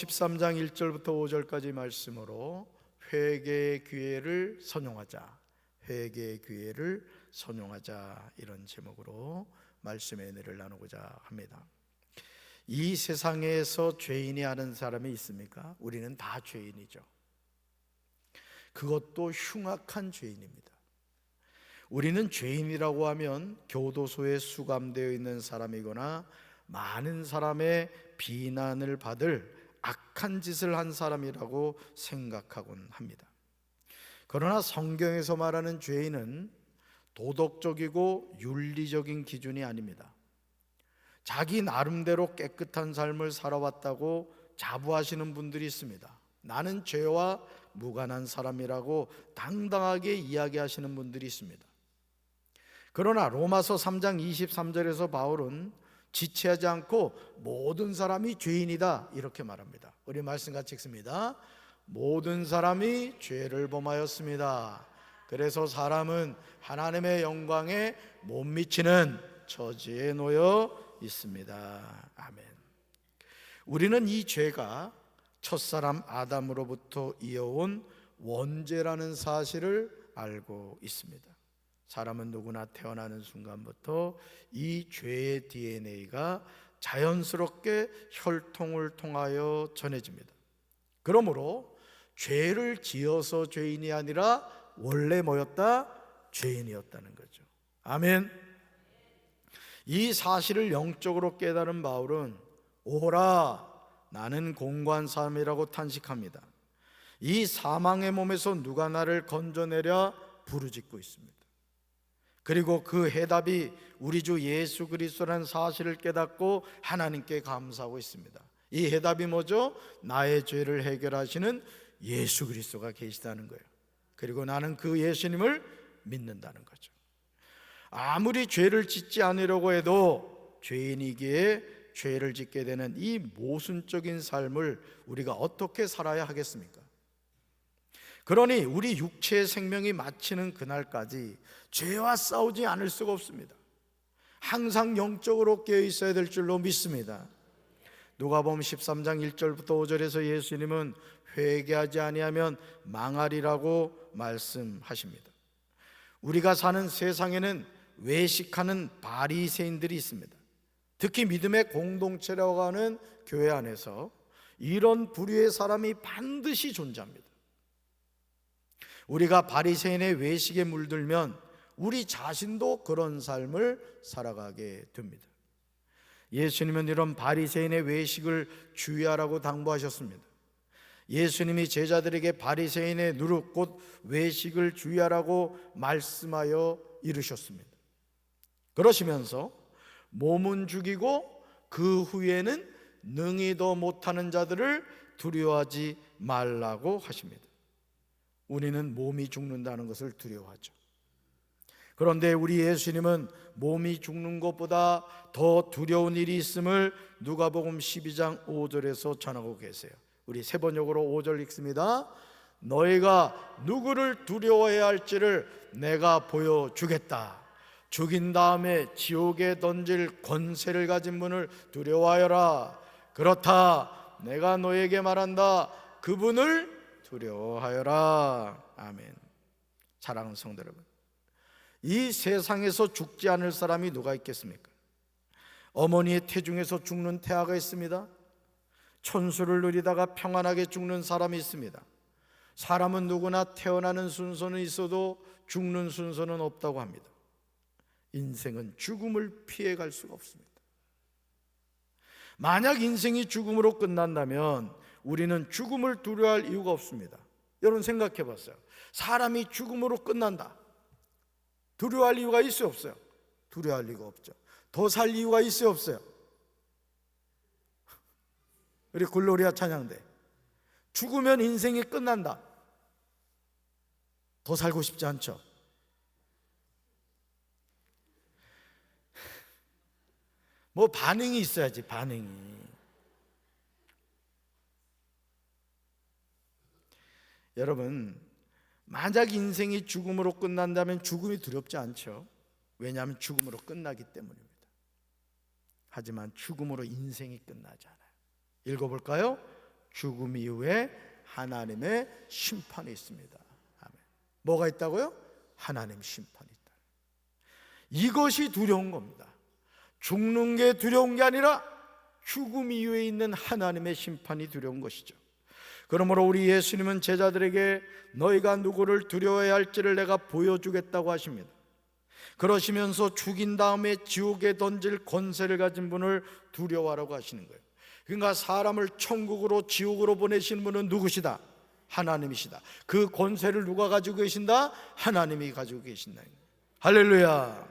13장 1절부터 5절까지 말씀으로 회개의 기회를 선용하자. 회개의 기회를 선용하자 이런 제목으로 말씀의 은혜를 나누고자 합니다. 이 세상에서 죄인이 하는 사람이 있습니까? 우리는 다 죄인이죠. 그것도 흉악한 죄인입니다. 우리는 죄인이라고 하면 교도소에 수감되어 있는 사람이거나 많은 사람의 비난을 받을 악한 짓을 한 사람이라고 생각하곤 합니다. 그러나 성경에서 말하는 죄인은 도덕적이고 윤리적인 기준이 아닙니다. 자기 나름대로 깨끗한 삶을 살아왔다고 자부하시는 분들이 있습니다. 나는 죄와 무관한 사람이라고 당당하게 이야기하시는 분들이 있습니다. 그러나 로마서 3장 23절에서 바울은 지체하지 않고 모든 사람이 죄인이다 이렇게 말합니다. 우리 말씀 같이 읽습니다. 모든 사람이 죄를 범하였습니다. 그래서 사람은 하나님의 영광에 못 미치는 처지에 놓여 있습니다. 아멘. 우리는 이 죄가 첫사람 아담으로부터 이어온 원죄라는 사실을 알고 있습니다. 사람은 누구나 태어나는 순간부터 이 죄의 DNA가 자연스럽게 혈통을 통하여 전해집니다. 그러므로 죄를 지어서 죄인이 아니라 원래 뭐였다? 죄인이었다는 거죠. 아멘. 이 사실을 영적으로 깨달은 바울은 오라 나는 공고한 삶이라고 탄식합니다. 이 사망의 몸에서 누가 나를 건져내랴 부르짖고 있습니다. 그리고 그 해답이 우리 주 예수 그리스도라는 사실을 깨닫고 하나님께 감사하고 있습니다. 이 해답이 뭐죠? 나의 죄를 해결하시는 예수 그리스도가 계시다는 거예요. 그리고 나는 그 예수님을 믿는다는 거죠. 아무리 죄를 짓지 않으려고 해도 죄인이기에 죄를 짓게 되는 이 모순적인 삶을 우리가 어떻게 살아야 하겠습니까? 그러니 우리 육체의 생명이 마치는 그날까지 죄와 싸우지 않을 수가 없습니다. 항상 영적으로 깨어 있어야 될 줄로 믿습니다. 누가복음 13장 1절부터 5절에서 예수님은 회개하지 아니하면 망하리라고 말씀하십니다. 우리가 사는 세상에는 외식하는 바리새인들이 있습니다. 특히 믿음의 공동체라고 하는 교회 안에서 이런 부류의 사람이 반드시 존재합니다. 우리가 바리새인의 외식에 물들면 우리 자신도 그런 삶을 살아가게 됩니다. 예수님은 이런 바리새인의 외식을 주의하라고 당부하셨습니다. 예수님이 제자들에게 바리새인의 누룩 곧 외식을 주의하라고 말씀하여 이르셨습니다. 그러시면서 몸은 죽이고 그 후에는 능히도 못하는 자들을 두려워하지 말라고 하십니다. 우리는 몸이 죽는다는 것을 두려워하죠. 그런데 우리 예수님은 몸이 죽는 것보다 더 두려운 일이 있음을 누가복음 12장 5절에서 전하고 계세요. 우리 세 번역으로 5절 읽습니다. 너희가 누구를 두려워해야 할지를 내가 보여주겠다. 죽인 다음에 지옥에 던질 권세를 가진 분을 두려워하여라. 그렇다. 내가 너에게 말한다. 그분을 두려워하여라. 아멘. 사랑하는 성도 여러분. 이 세상에서 죽지 않을 사람이 누가 있겠습니까? 어머니의 태중에서 죽는 태아가 있습니다. 천수를 누리다가 평안하게 죽는 사람이 있습니다. 사람은 누구나 태어나는 순서는 있어도 죽는 순서는 없다고 합니다. 인생은 죽음을 피해 갈 수가 없습니다. 만약 인생이 죽음으로 끝난다면 우리는 죽음을 두려워할 이유가 없습니다. 여러분 생각해 봤어요. 사람이 죽음으로 끝난다. 두려워할 이유가 있어요, 없어요? 두려워할 이유가 없죠. 더 살 이유가 있어요, 없어요? 우리 글로리아 찬양대. 죽으면 인생이 끝난다. 더 살고 싶지 않죠? 뭐 반응이 있어야지, 반응이. 여러분, 만약 인생이 죽음으로 끝난다면 죽음이 두렵지 않죠. 왜냐하면 죽음으로 끝나기 때문입니다. 하지만 죽음으로 인생이 끝나지 않아요. 읽어볼까요? 죽음 이후에 하나님의 심판이 있습니다. 아멘. 뭐가 있다고요? 하나님 심판이 있다. 이것이 두려운 겁니다. 죽는 게 두려운 게 아니라 죽음 이후에 있는 하나님의 심판이 두려운 것이죠. 그러므로 우리 예수님은 제자들에게 너희가 누구를 두려워해야 할지를 내가 보여주겠다고 하십니다. 그러시면서 죽인 다음에 지옥에 던질 권세를 가진 분을 두려워하라고 하시는 거예요. 그러니까 사람을 천국으로 지옥으로 보내시는 분은 누구시다? 하나님이시다. 그 권세를 누가 가지고 계신다? 하나님이 가지고 계신다. 할렐루야.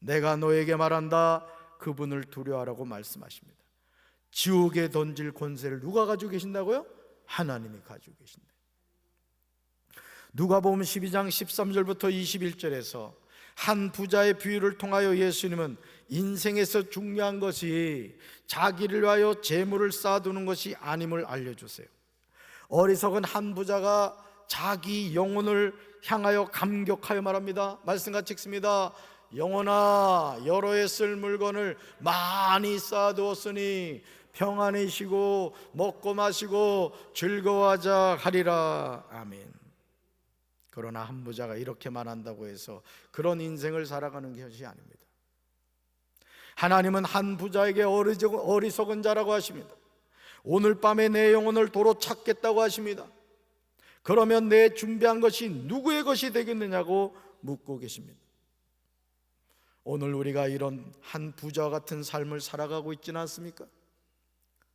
내가 너에게 말한다. 그분을 두려워하라고 말씀하십니다. 지옥에 던질 권세를 누가 가지고 계신다고요? 하나님이 가지고 계신다. 누가복음 12장 13절부터 21절에서 한 부자의 비유를 통하여 예수님은 인생에서 중요한 것이 자기를 위하여 재물을 쌓아두는 것이 아님을 알려주세요. 어리석은 한 부자가 자기 영혼을 향하여 감격하여 말합니다. 말씀 같이 읽습니다. 영혼아, 여러 해 쓸 물건을 많이 쌓아두었으니 평안히 쉬고 먹고 마시고 즐거워하자 하리라. 아멘. 그러나 한 부자가 이렇게 말한다고 해서 그런 인생을 살아가는 것이 아닙니다. 하나님은 한 부자에게 어리석은 자라고 하십니다. 오늘 밤에 내 영혼을 도로 찾겠다고 하십니다. 그러면 내 준비한 것이 누구의 것이 되겠느냐고 묻고 계십니다. 오늘 우리가 이런 한 부자 같은 삶을 살아가고 있지는 않습니까?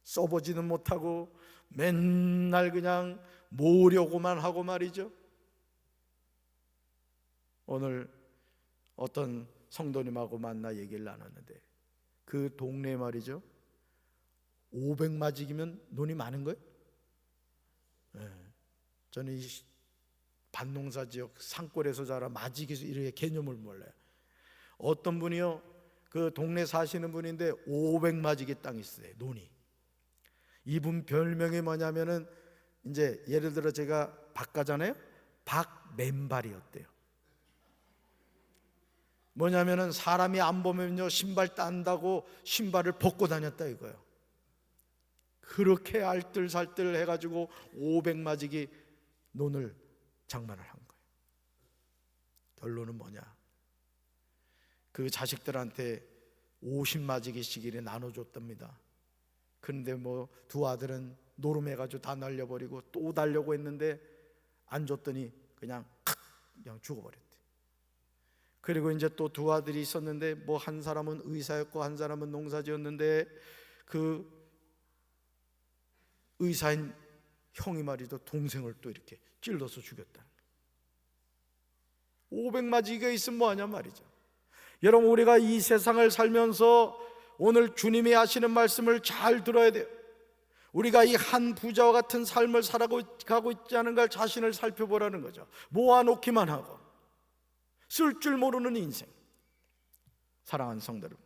써보지는 못하고 맨날 그냥 모으려고만 하고 말이죠. 오늘 어떤 성도님하고 만나 얘기를 나눴는데 그 동네 말이죠. 500마직이면 돈이 많은 거예요? 네. 저는 이 반농사 지역 산골에서 자라 마직에서 이렇게 개념을 몰라요. 어떤 분이요, 그 동네 사시는 분인데 500마직의 땅이 있어요, 논이. 이분 별명이 뭐냐면은 이제 예를 들어 제가 박가잖아요. 박맨발이었대요. 뭐냐면은 사람이 안 보면요 신발 딴다고 신발을 벗고 다녔다 이거예요. 그렇게 알뜰살뜰 해가지고 500마지기 논을 장만을 한 거예요. 결론은 뭐냐? 그 자식들한테 50마지기씩 이래 나눠줬답니다. 그런데 뭐 두 아들은 노름해가지고 다 날려버리고 또 달려고 했는데 안 줬더니 그냥 그냥 죽어버렸대. 그리고 이제 또 두 아들이 있었는데 뭐 한 사람은 의사였고 한 사람은 농사지었는데 그 의사인 형이 말이죠 동생을 또 이렇게 찔러서 죽였다. 500마지가 있으면 뭐하냐 말이죠. 여러분 우리가 이 세상을 살면서 오늘 주님이 하시는 말씀을 잘 들어야 돼요. 우리가 이 한 부자와 같은 삶을 살아가고 있지 않은 걸 자신을 살펴보라는 거죠. 모아놓기만 하고 쓸 줄 모르는 인생. 사랑하는 성도 여러분.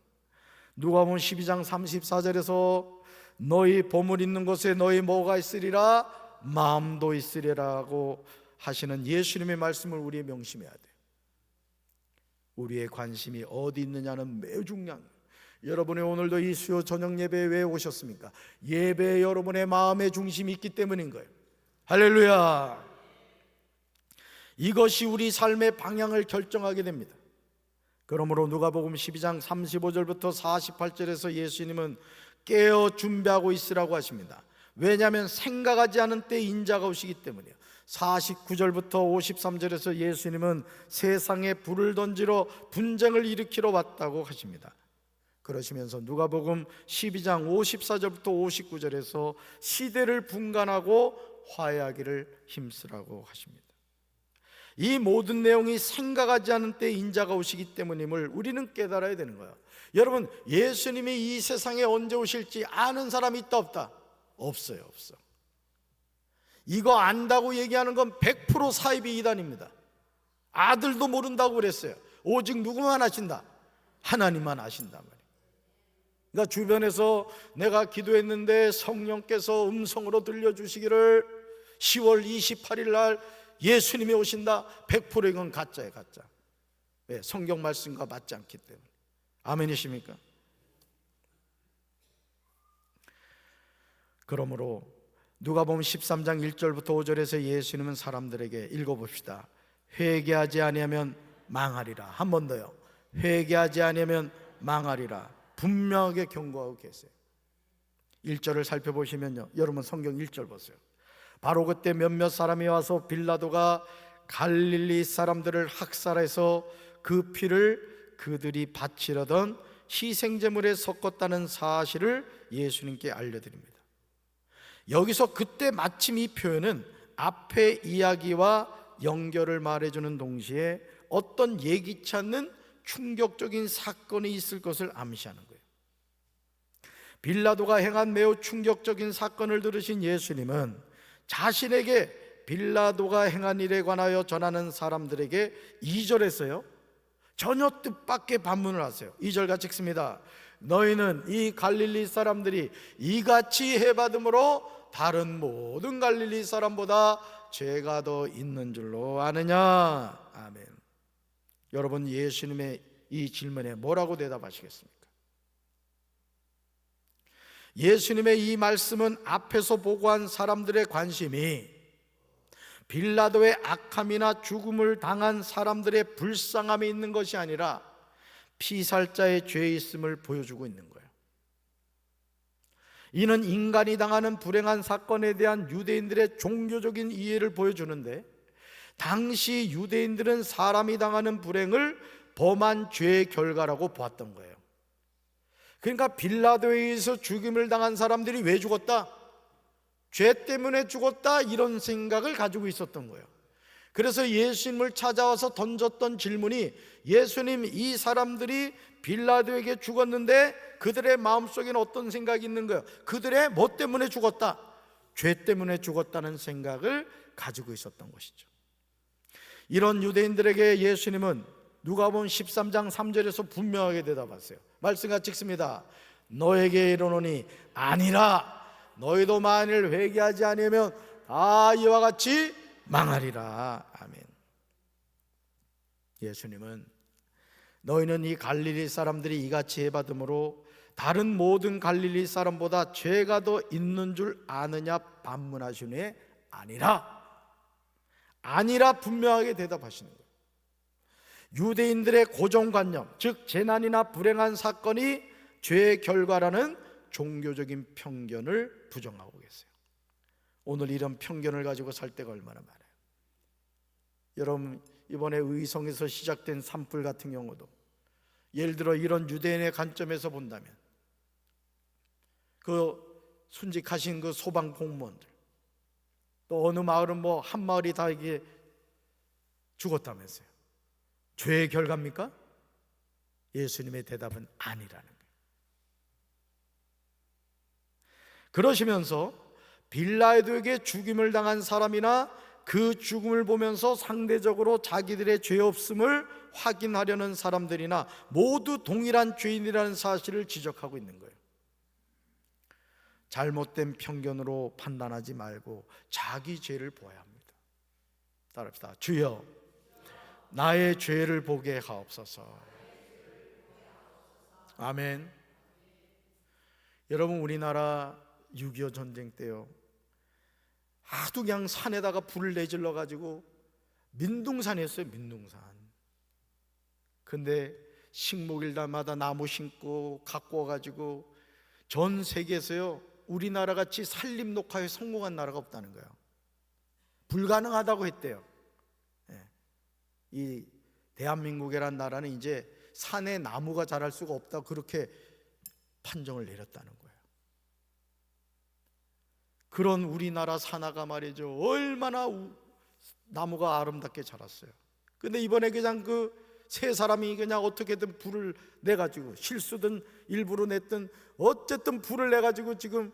누가 보면 12장 34절에서 너희 보물 있는 곳에 너희 뭐가 있으리라 마음도 있으리라고 하시는 예수님의 말씀을 우리 명심해야 돼요. 우리의 관심이 어디 있느냐는 매우 거예요. 여러분이 오늘도 이 수요 저녁 예배에 왜 오셨습니까? 예배에 여러분의 마음의 중심이 있기 때문인 거예요. 할렐루야. 이것이 우리 삶의 방향을 결정하게 됩니다. 그러므로 누가복음 12장 35절부터 48절에서 예수님은 깨어 준비하고 있으라고 하십니다. 왜냐하면 생각하지 않은 때 인자가 오시기 때문이에요. 49절부터 53절에서 예수님은 세상에 불을 던지러 분쟁을 일으키러 왔다고 하십니다. 그러시면서 누가복음 12장 54절부터 59절에서 시대를 분간하고 화해하기를 힘쓰라고 하십니다. 이 모든 내용이 생각하지 않은 때 인자가 오시기 때문임을 우리는 깨달아야 되는 거예요. 여러분, 예수님이 이 세상에 언제 오실지 아는 사람이 있다 없다? 없어요, 없어. 이거 안다고 얘기하는 건 100% 사이비 이단입니다. 아들도 모른다고 그랬어요. 오직 누구만 아신다? 하나님만 아신단 말이에요. 그러니까 주변에서 내가 기도했는데 성령께서 음성으로 들려주시기를 10월 28일 날 예수님이 오신다. 100% 이건 가짜예요, 가짜. 왜? 성경 말씀과 맞지 않기 때문에. 아멘이십니까? 그러므로 누가 보면 13장 1절부터 5절에서 예수님은 사람들에게 읽어봅시다. 회개하지 아니하면 망하리라. 한 번 더요. 회개하지 아니하면 망하리라. 분명하게 경고하고 계세요. 1절을 살펴보시면요. 여러분 성경 1절 보세요. 바로 그때 몇몇 사람이 와서 빌라도가 갈릴리 사람들을 학살해서 그 피를 그들이 바치려던 희생제물에 섞었다는 사실을 예수님께 알려드립니다. 여기서 그때 마침 이 표현은 앞의 이야기와 연결을 말해주는 동시에 어떤 예기치 않는 충격적인 사건이 있을 것을 암시하는 거예요. 빌라도가 행한 매우 충격적인 사건을 들으신 예수님은 자신에게 빌라도가 행한 일에 관하여 전하는 사람들에게 2절에서요. 전혀 뜻밖의 반문을 하세요. 2절 같이 읽습니다. 너희는 이 갈릴리 사람들이 이같이 해받음으로 다른 모든 갈릴리 사람보다 죄가 더 있는 줄로 아느냐? 아멘. 여러분 예수님의 이 질문에 뭐라고 대답하시겠습니까? 예수님의 이 말씀은 앞에서 보고한 사람들의 관심이 빌라도의 악함이나 죽음을 당한 사람들의 불쌍함이 있는 것이 아니라 피살자의 죄 있음을 보여주고 있는 거예요. 이는 인간이 당하는 불행한 사건에 대한 유대인들의 종교적인 이해를 보여주는데 당시 유대인들은 사람이 당하는 불행을 범한 죄의 결과라고 보았던 거예요. 그러니까 빌라도에 의해서 죽임을 당한 사람들이 왜 죽었다? 죄 때문에 죽었다 이런 생각을 가지고 있었던 거예요. 그래서 예수님을 찾아와서 던졌던 질문이 예수님 이 사람들이 빌라도에게 죽었는데 그들의 마음속에는 어떤 생각이 있는 거예요? 그들의 뭐 때문에 죽었다? 죄 때문에 죽었다는 생각을 가지고 있었던 것이죠. 이런 유대인들에게 예수님은 누가복음 13장 3절에서 분명하게 대답하세요. 말씀과 찍습니다. 너에게 이르노니 아니라 너희도 만일 회개하지 아니하면 다 이와 같이 망하리라. 아멘. 예수님은 너희는 이 갈릴리 사람들이 이같이 해받음으로 다른 모든 갈릴리 사람보다 죄가 더 있는 줄 아느냐 반문하시니 아니라 아니라 분명하게 대답하시는 거예요. 유대인들의 고정관념, 즉 재난이나 불행한 사건이 죄의 결과라는 종교적인 편견을 부정하고 계세요. 오늘 이런 편견을 가지고 살 때가 얼마나 많아요. 여러분 이번에 의성에서 시작된 산불 같은 경우도 예를 들어 이런 유대인의 관점에서 본다면 그 순직하신 그 소방 공무원들 또 어느 마을은 뭐 한 마을이 다 이게 죽었다면서요. 죄의 결과입니까? 예수님의 대답은 아니라는. 그러시면서 빌라에도에게 죽임을 당한 사람이나 그 죽음을 보면서 상대적으로 자기들의 죄 없음을 확인하려는 사람들이나 모두 동일한 죄인이라는 사실을 지적하고 있는 거예요. 잘못된 편견으로 판단하지 말고 자기 죄를 보아야 합니다. 따라합시다. 주여, 나의 죄를 보게 하옵소서. 아멘. 여러분 우리나라 6.25 전쟁 때요. 하도 그냥 산에다가 불을 내질러 가지고 민둥산이었어요. 민둥산. 근데 식목일마다 나무 심고 갖고 와가지고 전 세계에서요 우리나라 같이 산림 녹화에 성공한 나라가 없다는 거예요. 불가능하다고 했대요. 예. 이 대한민국이란 나라는 이제 산에 나무가 자랄 수가 없다 그렇게 판정을 내렸다는 거예요. 그런 우리나라 산하가 말이죠. 얼마나 우, 나무가 아름답게 자랐어요. 근데 이번에 그냥 그 세 사람이 그냥 어떻게든 불을 내 가지고 실수든 일부러 냈든 어쨌든 불을 내 가지고 지금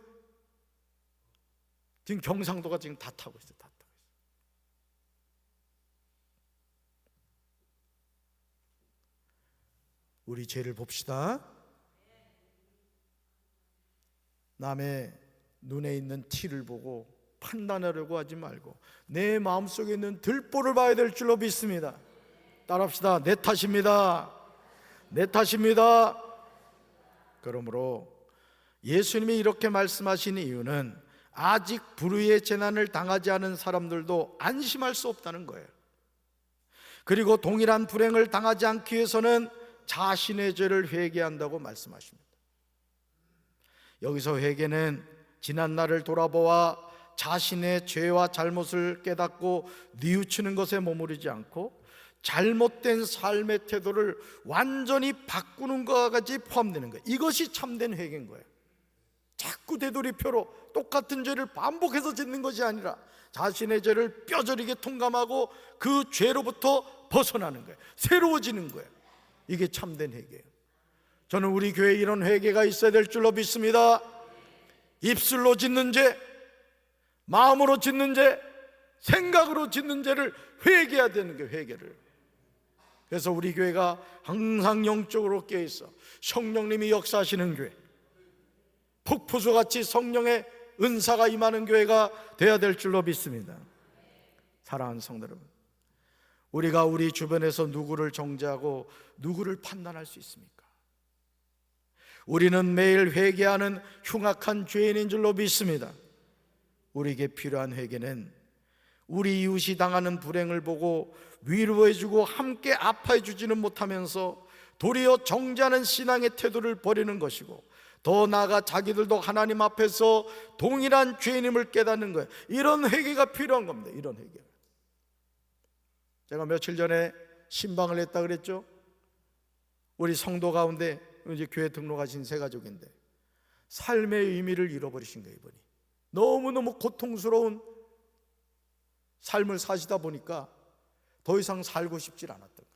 지금 경상도가 지금 다 타고 있어요. 다 타고 있어요. 우리 죄를 봅시다. 남의 눈에 있는 티를 보고 판단하려고 하지 말고 내 마음속에 있는 들보를 봐야 될 줄로 믿습니다. 따라합시다. 내 탓입니다. 내 탓입니다. 그러므로 예수님이 이렇게 말씀하신 이유는 아직 불의의 재난을 당하지 않은 사람들도 안심할 수 없다는 거예요. 그리고 동일한 불행을 당하지 않기 위해서는 자신의 죄를 회개한다고 말씀하십니다. 여기서 회개는 지난 날을 돌아보아 자신의 죄와 잘못을 깨닫고 뉘우치는 것에 머무르지 않고 잘못된 삶의 태도를 완전히 바꾸는 같이 포함되는 거예요. 이것이 참된 회개인 거예요. 자꾸 되돌이표로 똑같은 죄를 반복해서 짓는 것이 아니라 자신의 죄를 뼈저리게 통감하고 그 죄로부터 벗어나는 거예요. 새로워지는 거예요. 이게 참된 회개예요. 저는 우리 교회에 이런 회개가 있어야 될 줄로 믿습니다. 입술로 짓는 죄, 마음으로 짓는 죄, 생각으로 짓는 죄를 회개해야 되는 게 회개를. 그래서 우리 교회가 항상 영적으로 깨어 있어 성령님이 역사하시는 교회, 폭포수 같이 성령의 은사가 임하는 교회가 되어야 될 줄로 믿습니다. 사랑하는 성도 여러분, 우리가 우리 주변에서 누구를 정죄하고 누구를 판단할 수 있습니까? 우리는 매일 회개하는 흉악한 죄인인 줄로 믿습니다. 우리에게 필요한 회개는 우리 이웃이 당하는 불행을 보고 위로해주고 함께 아파해주지는 못하면서 도리어 정죄하는 신앙의 태도를 버리는 것이고 더 나아가 자기들도 하나님 앞에서 동일한 죄인임을 깨닫는 거예요. 이런 회개가 필요한 겁니다. 이런 회개. 제가 며칠 전에 신방을 했다 그랬죠. 우리 성도 가운데 이제 교회 등록하신 세 가족인데 삶의 의미를 잃어버리신 거예요, 이분이. 너무너무 고통스러운 삶을 사시다 보니까 더 이상 살고 싶질 않았던 거예요.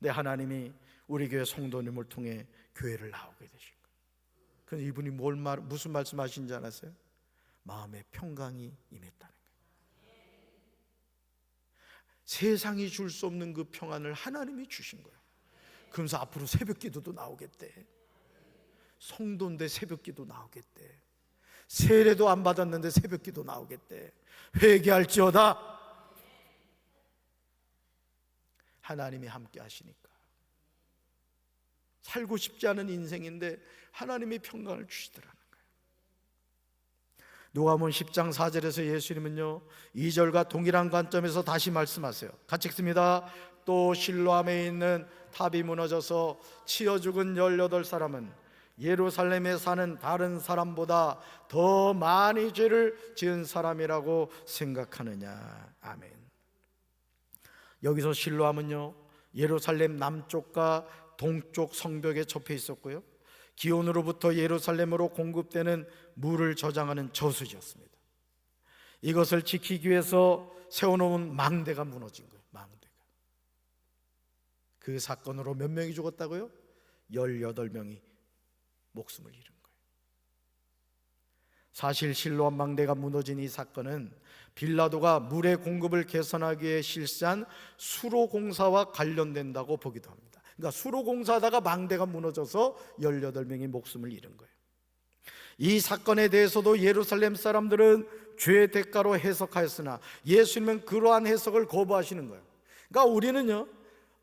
근 하나님이 우리 교회 성도님을 통해 교회를 나오게 되신 거예요. 그래서 이분이 뭘 말, 무슨 말씀 하신지 아세요? 마음의 평강이 임했다는 거예요. 세상이 줄 수 없는 그 평안을 하나님이 주신 거예요. 그러면서 앞으로 새벽 기도도 나오겠대. 성도인데 새벽 기도 나오겠대. 세례도 안 받았는데 새벽 기도 나오겠대. 회개할지어다. 하나님이 함께 하시니까. 살고 싶지 않은 인생인데 하나님이 평강을 주시더라는 거예요. 누가복음 10장 4절에서 예수님은요 2절과 동일한 관점에서 다시 말씀하세요. 같이 읽습니다. 또 실로암에 있는 탑이 무너져서 치어 죽은 18사람은 예루살렘에 사는 다른 사람보다 더 많이 죄를 지은 사람이라고 생각하느냐. 아멘. 여기서 실로암은요 예루살렘 남쪽과 동쪽 성벽에 접해 있었고요. 기온으로부터 예루살렘으로 공급되는 물을 저장하는 저수지였습니다. 이것을 지키기 위해서 세워놓은 망대가 무너진 거예요. 망대가. 그 사건으로 몇 명이 죽었다고요? 18명이 목숨을 잃은 거예요. 사실 실로암 망대가 무너진 이 사건은 빌라도가 물의 공급을 개선하기 위해 실시한 수로 공사와 관련된다고 보기도 합니다. 그러니까 수로 공사하다가 망대가 무너져서 18명이 목숨을 잃은 거예요. 이 사건에 대해서도 예루살렘 사람들은 죄의 대가로 해석하였으나 예수님은 그러한 해석을 거부하시는 거예요. 그러니까 우리는요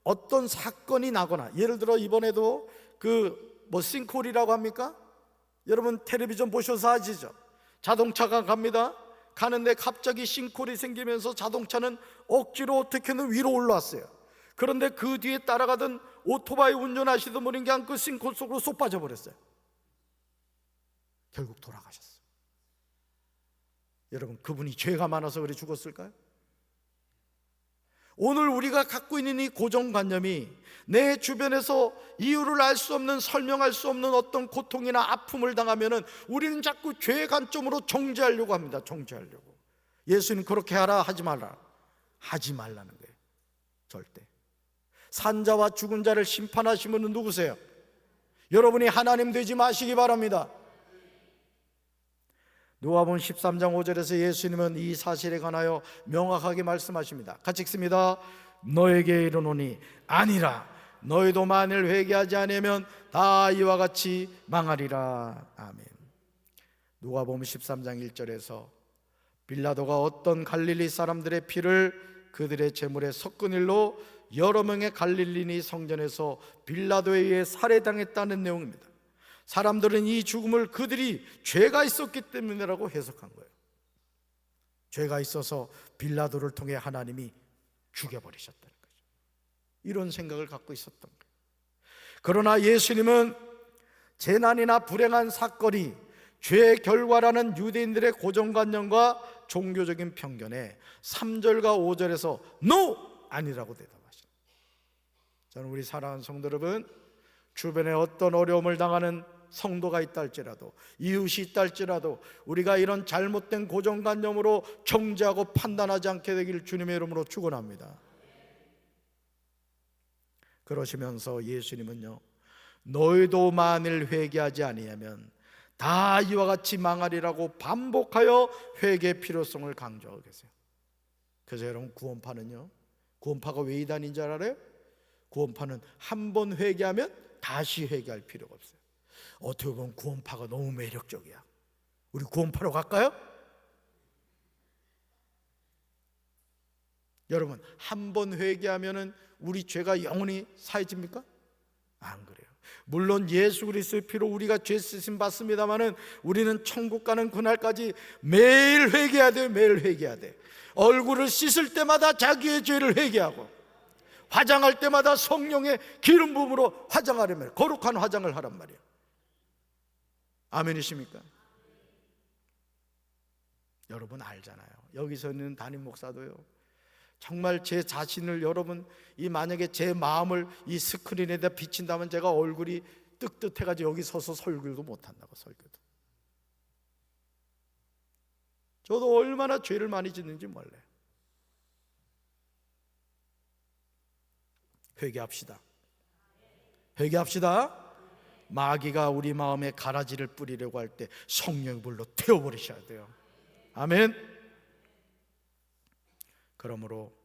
어떤 사건이 나거나 예를 들어 이번에도 그 뭐 싱콜이라고 합니까? 여러분 텔레비전 보셔서 아시죠? 자동차가 갑니다. 가는데 갑자기 싱콜이 생기면서 자동차는 억지로 어떻게든 위로 올라왔어요. 그런데 그 뒤에 따라가던 오토바이 운전하시던 분이 그냥 그 싱콜 속으로 쏙 빠져버렸어요. 결국 돌아가셨어요. 여러분, 그분이 죄가 많아서 그래 죽었을까요? 오늘 우리가 갖고 있는 이 고정관념이 내 주변에서 이유를 알 수 없는 설명할 수 없는 어떤 고통이나 아픔을 당하면은 우리는 자꾸 죄의 관점으로 정죄하려고 합니다. 정죄하려고. 예수님 그렇게 하라 하지 말라. 하지 말라는 거예요. 절대. 산자와 죽은 자를 심판하신 분은 누구세요? 여러분이 하나님 되지 마시기 바랍니다. 누가복음 13장 5절에서 예수님은 이 사실에 관하여 명확하게 말씀하십니다. 같이 읽습니다. 너에게 이르노니 아니라 너희도 만일 회개하지 않으면 다 이와 같이 망하리라. 아멘. 누가복음 13장 1절에서 빌라도가 어떤 갈릴리 사람들의 피를 그들의 재물에 섞은 일로 여러 명의 갈릴리니 성전에서 빌라도에 의해 살해당했다는 내용입니다. 사람들은 이 죽음을 그들이 죄가 있었기 때문이라고 해석한 거예요. 죄가 있어서 빌라도를 통해 하나님이 죽여버리셨다는 거죠. 이런 생각을 갖고 있었던 거예요. 그러나 예수님은 재난이나 불행한 사건이 죄의 결과라는 유대인들의 고정관념과 종교적인 편견에 3절과 5절에서 NO! 아니라고 대답하십니다. 저는 우리 사랑하는 성도 여러분, 주변에 어떤 어려움을 당하는 성도가 있다 할지라도 이웃이 있다 할지라도 우리가 이런 잘못된 고정관념으로 정죄하고 판단하지 않게 되길 주님의 이름으로 축원합니다. 그러시면서 예수님은요 너희도 만일 회개하지 아니하면 다 이와 같이 망하리라고 반복하여 회개 필요성을 강조하고 계세요. 그래서 여러분 구원파는요 구원파가 왜 이단인 줄 알아요? 구원파는 한 번 회개하면 다시 회개할 필요가 없어요. 어떻게 보면 구원파가 너무 매력적이야. 우리 구원파로 갈까요? 여러분 한 번 회개하면은 우리 죄가 영원히 사해집니까? 안 그래요. 물론 예수 그리스도의 피로 우리가 죄 쓰심 받습니다만은 우리는 천국 가는 그날까지 매일 회개해야 돼요. 매일 회개해야 돼. 얼굴을 씻을 때마다 자기의 죄를 회개하고 화장할 때마다 성령의 기름 부음으로 화장하려면 거룩한 화장을 하란 말이에요. 아멘이십니까? 여러분 알잖아요. 여기서 있는 담임 목사도요. 정말 제 자신을 여러분 이 만약에 제 마음을 이 스크린에다 비친다면 제가 얼굴이 뜨뜻해 가지고 여기 서서 설교도 못 한다고 설교도. 저도 얼마나 죄를 많이 짓는지 몰라요. 회개합시다. 회개합시다. 마귀가 우리 마음에 가라지를 뿌리려고 할 때 성령의 불로 태워버리셔야 돼요. 아멘. 그러므로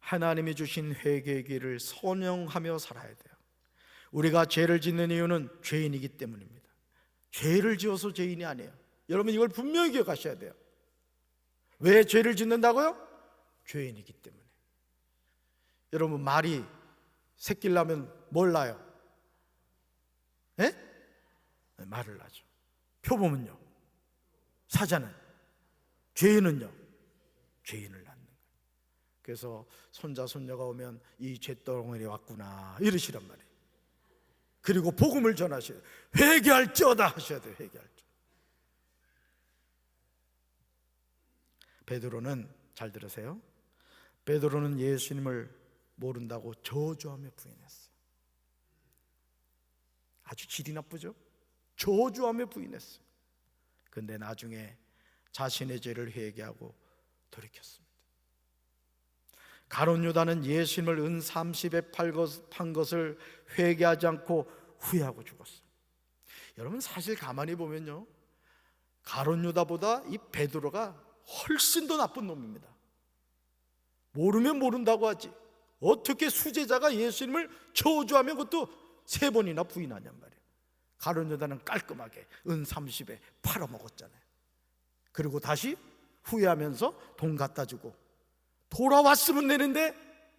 하나님이 주신 회개의 길을 선영하며 살아야 돼요. 우리가 죄를 짓는 이유는 죄인이기 때문입니다. 죄를 지어서 죄인이 아니에요. 여러분 이걸 분명히 기억하셔야 돼요. 왜 죄를 짓는다고요? 죄인이기 때문에. 여러분 말이 새끼를 낳으면 뭘 낳아요? 예? 말을 낳죠. 표범은요? 사자는? 죄인은요? 죄인을 낳는 거예요. 그래서 손자 손녀가 오면 이 죄덩어리 왔구나 이러시란 말이에요. 그리고 복음을 전하셔야 돼요. 회개할지어다 하셔야 돼요. 회개할지. 베드로는 잘 들으세요. 베드로는 예수님을 모른다고 저주하며 부인했어요. 아주 질이 나쁘죠? 저주하며 부인했어요. 근데 나중에 자신의 죄를 회개하고 돌이켰습니다. 가론 유다는 예수님을 은 30에 판 것을 회개하지 않고 후회하고 죽었어요. 여러분 사실 가만히 보면요. 가론 유다보다 이 베드로가 훨씬 더 나쁜 놈입니다. 모르면 모른다고 하지. 어떻게 수제자가 예수님을 저주하면 그것도 세 번이나 부인하냔 말이에요. 가론 유다는 깔끔하게 은 30에 팔아먹었잖아요. 그리고 다시 후회하면서 돈 갖다 주고 돌아왔으면 되는데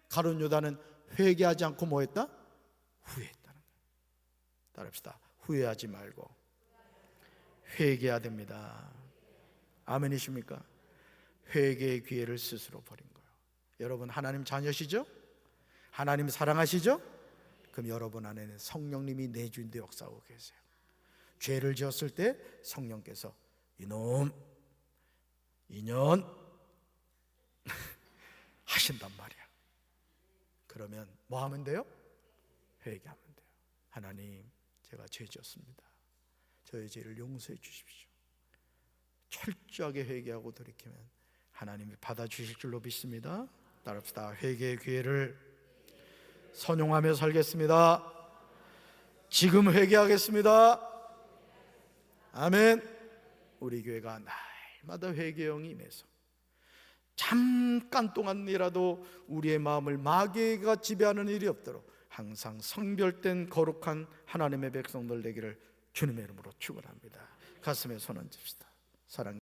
가론 유다는 회개하지 않고 뭐 했다? 후회했다는 거예요. 따릅시다. 후회하지 말고 회개해야 됩니다. 아멘이십니까? 회개의 기회를 스스로 버린 거예요. 여러분 하나님 자녀시죠? 하나님 사랑하시죠? 그럼 여러분 안에는 성령님이 내주인데 역사하고 계세요. 죄를 지었을 때 성령께서 이놈 인연 하신단 말이야. 그러면 뭐 하면 돼요? 회개하면 돼요. 하나님, 제가 죄 지었습니다. 저의 죄를 용서해 주십시오. 철저하게 회개하고 돌이키면 하나님이 받아주실 줄로 믿습니다. 따릅시다. 회개의 기회를 선용하며 살겠습니다. 지금 회개하겠습니다. 아멘. 우리 교회가 날마다 회개형이 임해서 잠깐 동안이라도 우리의 마음을 마귀가 지배하는 일이 없도록 항상 성별된 거룩한 하나님의 백성들 되기를 주님의 이름으로 축원합니다. 가슴에 손 얹읍시다. 사랑